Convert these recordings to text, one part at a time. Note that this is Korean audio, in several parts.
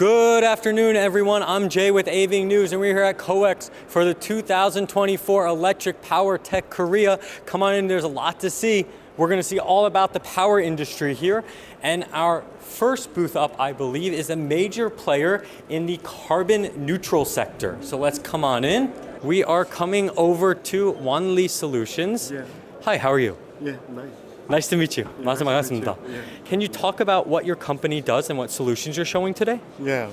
Good afternoon, everyone. I'm Jay with Aving News, and we're here at COEX for the 2024 Electric Power Tech Korea. Come on in, there's a lot to see. We're going to see all about the power industry here. And our first booth up, I believe, is a major player in the carbon neutral sector. So let's come on in. We are coming over to Wanli Solutions. Yeah. Hi, how are you? Yeah, nice. Nice to meet you. 만나서 반갑습니다. Can you talk about what your company does and what solutions you're showing today? 예.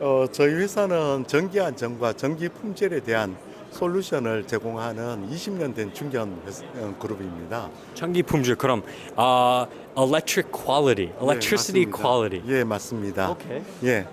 어, 저희 회사는 전기 안정과 전기 품질에 대한 솔루션을 제공하는 20년 된 중견 회사- 어, 그룹입니다. 전기 품질 그럼 아 electric quality, electricity 예, 맞습니다. quality. 예, 맞습니다. 오케이. 예.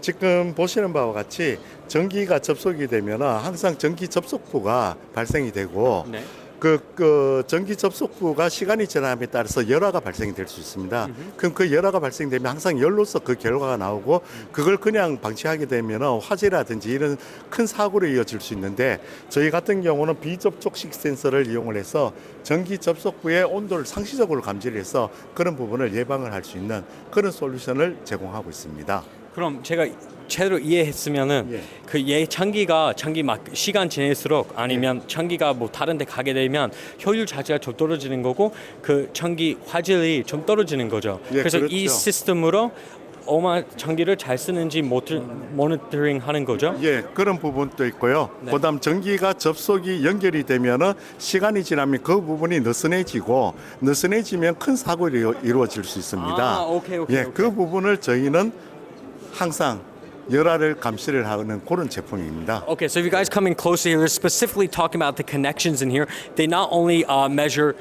지금 보시는 바와 같이 전기가 접속이 되면 항상 전기 접속부가 발생이 되고 네. 그, 그 전기 접속부가 시간이 지남에 따라서 열화가 발생이 될수 있습니다. 그럼 그 열화가 발생되면 항상 열로서 그 결과가 나오고 그걸 그냥 방치하게 되면 화재라든지 이런 큰 사고로 이어질 수 있는데 저희 같은 경우는 비접촉식 센서를 이용을 해서 전기 접속부의 온도를 상시적으로 감지를 해서 그런 부분을 예방을 할 수 있는 그런 솔루션을 제공하고 있습니다. 그럼 제가 제대로 이해했으면은 예. 그얘 전기가 전기 막 시간 지날수록 아니면 전기가 뭐 다른 데 가게 되면 효율 자체가 좀 떨어지는 거고 그 전기 화질이 좀 떨어지는 거죠. 예, 그래서 이 그렇죠. 시스템으로 얼마 전기를 잘 쓰는지 모트, 모니터링 하는 거죠. 예, 그런 부분도 있고요. 네. 그다음 전기가 접속이 연결이 되면은 시간이 지나면 그 부분이 느슨해지고 느슨해지면 큰 사고가 이루- 이루어질 수 있습니다. 아, 오케이, 오케이, 예, 오케이. 그 부분을 저희는 항상 열화를 감시를 하는 그런 제품입니다. Okay, so if you guys come in closer here, they're specifically talking about the connections in here. They not only uh, measure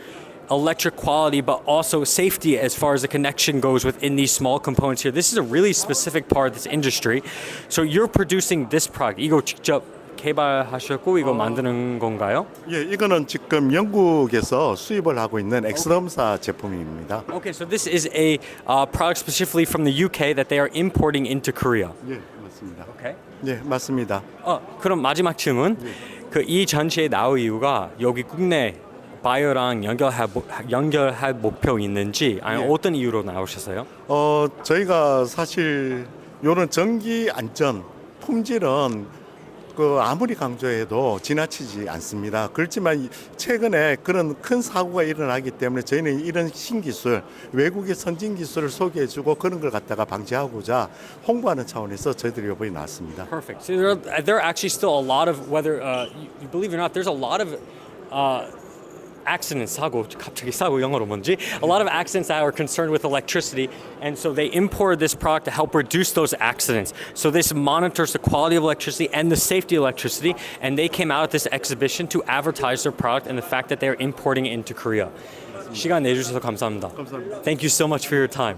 electric quality, but also safety as far as the connection goes within these small components here. This is a really specific part of this industry. So you're producing this product. 이거 직접 개발하셨고 이거 만드는 건가요? 예, 이거는 지금 영국에서 수입을 하고 있는 엑스럼사 제품입니다. Okay, so this is a uh, product specifically from the UK that they are importing into Korea. 예, 맞습니다. Okay. 예, 맞습니다. 어, 그럼 마지막 질문. 그 이 전시에 나올 이유가 여기 국내 바이오랑 연결할 목- 연결할 목표 있는지 아니면 예. 어떤 이유로 나오셨어요? 어, 저희가 사실 요런 전기 안전 품질은 그 아무리 강조해도 지나치지 않습니다. 그렇지만 이- 최근에 그런 큰 사고가 일어나기 때문에 저희는 이런 신기술, 외국의 선진 기술을 소개해주고 그런 걸 갖다가 방지하고자 홍보하는 차원에서 저희들이 이번에 나왔습니다. Perfect. So there are, there are actually still a lot of whether uh, you believe it or not, there's a lot of uh, accidents 사고 갑자기 사고 영어로 뭔지 a lot of accidents that are concerned with electricity and so they imported this product to help reduce those accidents so this monitors the quality of electricity and the safety of electricity and they came out at this exhibition to advertise their product and the fact that they're importing it into Korea 시간 내주셔서 감사합니다 감사합니다. Thank you so much for your time